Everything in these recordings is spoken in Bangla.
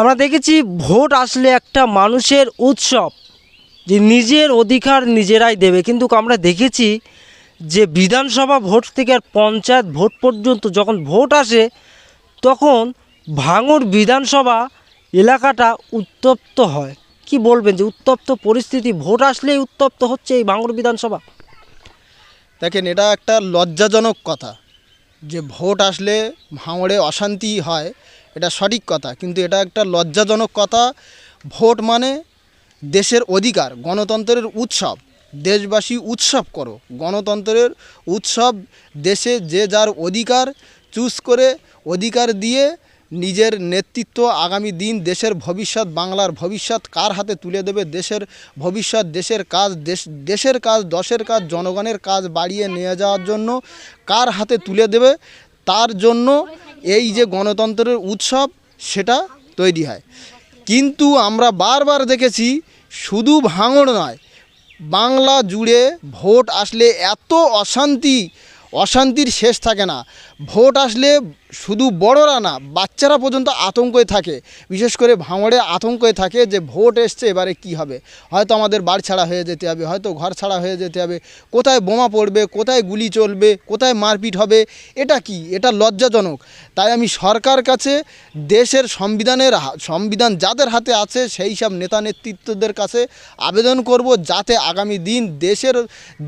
আমরা দেখেছি ভোট আসলে একটা মানুষের উৎসব, যে নিজের অধিকার নিজেরাই দেবে। কিন্তু আমরা দেখেছি যে বিধানসভা ভোট থেকে আর পঞ্চায়েত ভোট পর্যন্ত যখন ভোট আসে, তখন ভাঙড় বিধানসভা এলাকাটা উত্তপ্ত হয়। কি বলবেন যে উত্তপ্ত পরিস্থিতি? ভোট আসলেই উত্তপ্ত হচ্ছে এই ভাঙড় বিধানসভা। দেখেন, এটা একটা লজ্জাজনক কথা যে ভোট আসলে ভাঙড়ে অশান্তি হয়। এটা সঠিক কথা, কিন্তু এটা একটা লজ্জাজনক কথা। ভোট মানে দেশের অধিকার, গণতন্ত্রের উৎসব। দেশবাসী উৎসব করো, গণতন্ত্রের উৎসব দেশে যে যার অধিকার, চুজ করে অধিকার দিয়ে নিজের নেতৃত্ব আগামী দিন দেশের ভবিষ্যৎ, বাংলার ভবিষ্যৎ কার হাতে তুলে দেবে? দেশের ভবিষ্যৎ, দেশের কাজ, দেশ, দেশের কাজ, দশের কাজ, জনগণের কাজ বাড়িয়ে নিয়ে যাওয়ার জন্য কার হাতে তুলে দেবে? তার জন্য এই যে গণতন্ত্রের উৎসব, সেটা তৈরি হয়। কিন্তু আমরা বারবার দেখেছি শুধু ভাঙড় নয়, বাংলা জুড়ে ভোট আসলে এত অশান্তি, অশান্তির শেষ থাকে না। ভোট আসলে শুধু বড়রা না, বাচ্চারা পর্যন্ত আতঙ্কে থাকে। বিশেষ করে ভাঙড়ে আতঙ্কে থাকে যে ভোট এসছে, এবারে কি হবে? হয়তো আমাদের বাড়ি ছাড়া হয়ে যেতে হবে, হয়তো ঘর ছাড়া হয়ে যেতে হবে, কোথায় বোমা পড়বে, কোথায় গুলি চলবে, কোথায় মারপিট হবে, এটা কি? এটা লজ্জাজনক। তাই আমি সরকার কাছে, দেশের সংবিধানের সংবিধান যাদের হাতে আছে, সেই সব নেতা নেতৃত্বদের কাছে আবেদন করব যাতে আগামী দিন দেশের,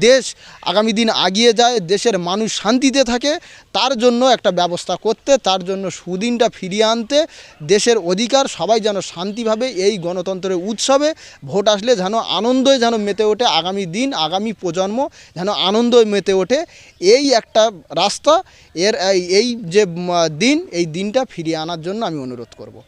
দেশ আগামী দিন আগিয়ে যায়, দেশের মানুষ শান্তিতে থাকে। তার জন্য একটা ব্যবস্থা করতে, তার জন্য সুদিনটা ফিরিয়ে আনতে, দেশের অধিকার, সবাই যেন শান্তিভাবে এই গণতন্ত্রের উৎসবে ভোট আসলে যেন আনন্দই যেন মেতে ওঠে আগামী দিন, আগামী প্রজন্ম যেন আনন্দই মেতে ওঠে। এই একটা রাস্তা, এর এই- যে দিন, এই দিনটা ফিরিয়ে আনার জন্য আমি অনুরোধ করব।